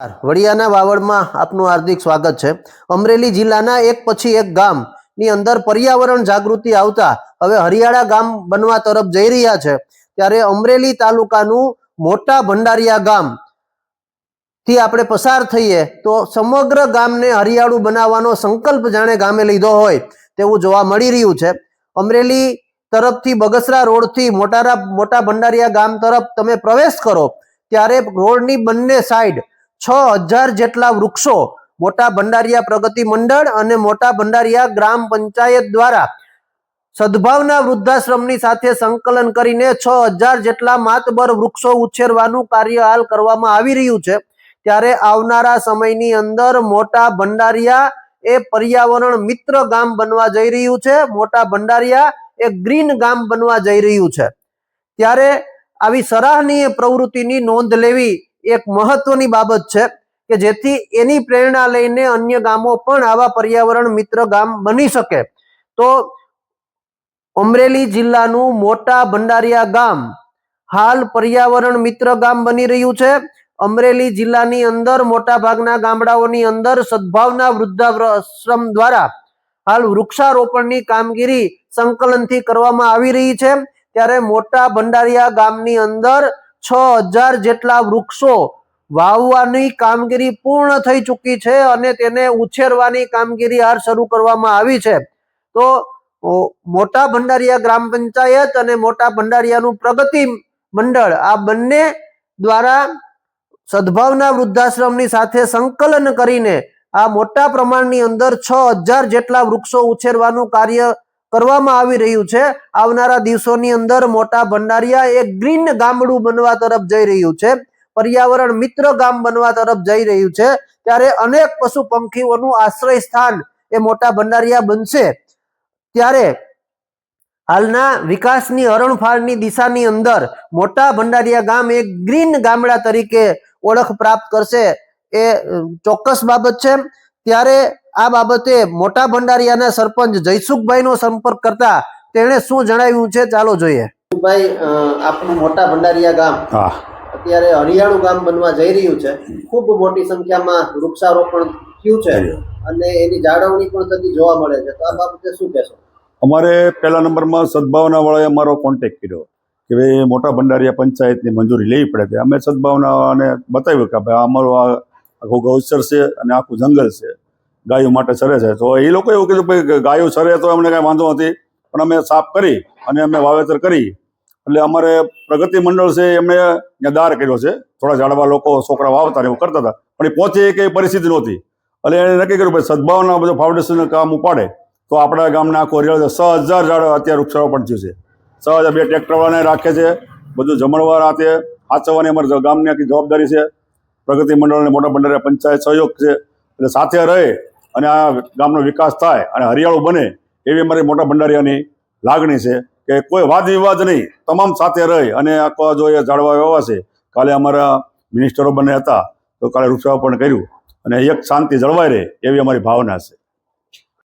વડિયાના વાવડમાં આપનું હાર્દિક સ્વાગત છે. અમરેલી જિલ્લાના એક પછી એક ગામની અંદર પર્યાવરણ જાગૃતિ આવતા હવે હરિયાળા ગામ બનવા તરફ જઈ રહ્યા છે. ત્યારે અમરેલી તાલુકાનું મોટા ભંડારિયા ગામથી આપણે પસાર થઈએ તો સમગ્ર ગામને હરિયાળું બનાવવાનો સંકલ્પ જાણે ગામે લીધો હોય તેવું જોવા મળી રહ્યું છે. અમરેલી તરફથી બગસરા રોડથી મોટારા મોટા ભંડારિયા ગામ તરફ તમે પ્રવેશ કરો ત્યારે રોડની બંને સાઈડ છ હજાર જેટલા વૃક્ષો મોટા ભંડારિયા પ્રગતિ મંડળ અને મોટા ભંડારિયા ગ્રામ પંચાયત દ્વારા સદભાવના વૃદ્ધાશ્રમની સાથે સંકલન કરીને છ હજાર જેટલા માતબર વૃક્ષો ઉછેરવાનું કાર્ય હાલ કરવામાં આવી રહ્યું છે. ત્યારે આવનારા સમયની અંદર મોટા ભંડારિયા એ પર્યાવરણ મિત્ર ગામ બનવા જઈ રહ્યું છે. મોટા ભંડારિયા એ ગ્રીન ગામ બનવા જઈ રહ્યું છે. ત્યારે આવી સરાહનીય પ્રવૃત્તિની નોંધ લેવી એક મહત્વની બાબત છે કે જેથી એની પ્રેરણા લઈને અન્ય ગામો પણ આવા પર્યાવરણ મિત્ર ગામ બની શકે. તો અમરેલી જિલ્લાનું મોટા ભંડારિયા ગામ હાલ પર્યાવરણ મિત્ર ગામ બની રહ્યું છે. અમરેલી જિલ્લાની અંદર મોટા ભાગના ગામડાઓની અંદર સદભાવના વૃદ્ધાશ્રમ દ્વારા હાલ વૃક્ષારોપણની કામગીરી સંકલનથી કરવામાં આવી રહી છે. ત્યારે મોટા ભંડારિયા ગામની અંદર છ હજાર જેટલા વૃક્ષો વાવવાની કામગીરી પૂર્ણ થઈ ચૂકી છે અને તેને ઉછેરવાની કામગીરી હાલ શરૂ કરવામાં આવી છે. તો મોટા ભંડારિયા ગ્રામ પંચાયત અને મોટા ભંડારિયાનું પ્રગતિ મંડળ આ બંને દ્વારા સદભાવના વૃદ્ધાશ્રમની સાથે સંકલન કરીને આ મોટા પ્રમાણની અંદર છ હજાર જેટલા વૃક્ષો ઉછેરવાનું કાર્ય કરવામાં આવી રહ્યું છે. આવનારા દિવસોની અંદર મોટા ભંડારિયા એક ગ્રીન ગામડું બનવા તરફ જઈ રહ્યું છે. પર્યાવરણ મિત્ર ગામ બનવા તરફ જઈ રહ્યું છે. ત્યારે અનેક પશુ પંખીઓનું આશ્રય સ્થાન એ મોટા ભંડારિયા બનશે. ત્યારે હાલના વિકાસની હરણફાળની દિશાની અંદર મોટા ભંડારિયા ગામ એક ગ્રીન ગામડા તરીકે ઓળખ પ્રાપ્ત કરશે એ ચોક્કસ બાબત છે. ત્યારે આ બાબતે મોટા ભંડારિયાના સરપંચ જયસુખભાઈનો સંપર્ક કરતા તેણે શું જણાવ્યું છે ચાલો જોઈએ. ભાઈ આપનું મોટા ભંડારિયા ગામ હા. અત્યારે હરિયાળું ગામ બનવા જઈ રહ્યું છે. ખૂબ મોટી સંખ્યામાં વૃક્ષારોપણ થયું છે અને એની જાળવણી પણ થતી જોવા મળે છે. તો આ બાબતે શું કહેશો? અમારે પહેલા નંબરમાં સદભાવનાવાળાએ અમારો કોન્ટેક્ટ કર્યો કે ભાઈ મોટા ભંડારિયા પંચાયતની મંજૂરી લેવી પડે છે. અમે સદભાવનાને બતાવ્યું કે ભાઈ અમારું આ આખું ગૌચર છે અને આખું જંગલ છે. ગાયો માટે સરે છે. તો એ લોકો એવું કીધું ભાઈ ગાયો સરે તો અમને કાંઈ વાંધો નથી. પણ અમે સાફ કરી અને અમે વાવેતર કરી. એટલે અમારે પ્રગતિ મંડળ છે એમણે દાર કર્યો છે. થોડા ઝાડવા લોકો, છોકરા વાવતા ને એવું કરતા હતા. પણ એ પહોંચે એક પરિસ્થિતિ નહોતી. એટલે એણે નક્કી કર્યું ભાઈ સદભાવના બધું ફાઉન્ડેશનનું કામ ઉપાડે. તો આપણા ગામના આખો હરિયાળો છ હજાર ઝાડ અત્યારે વૃક્ષારોપણ થયું છે. છ હજાર બે ટ્રેક્ટરવાળાને રાખે છે. બધું જમણવાર હાથે સાચવવાની અમારી ગામની આખી જવાબદારી છે. પ્રગતિ મંડળને મોટા ભંડારા પંચાયત સહયોગ છે. એટલે સાથે રહે અને આ ગામનો વિકાસ થાય અને હરિયાળું બને એવી અમારી મોટા ભંડારિયાની લાગણી છે કે કોઈ વાદ વિવાદ નહીં. તમામ સાથે રહી અને આખો જો એ ઝાડવા વ્યવહાર કાલે અમારા મિનિસ્ટરો બંને હતા, તો કાલે વૃક્ષારોપણ કર્યું અને એક શાંતિ જળવાઈ રહે એવી અમારી ભાવના છે.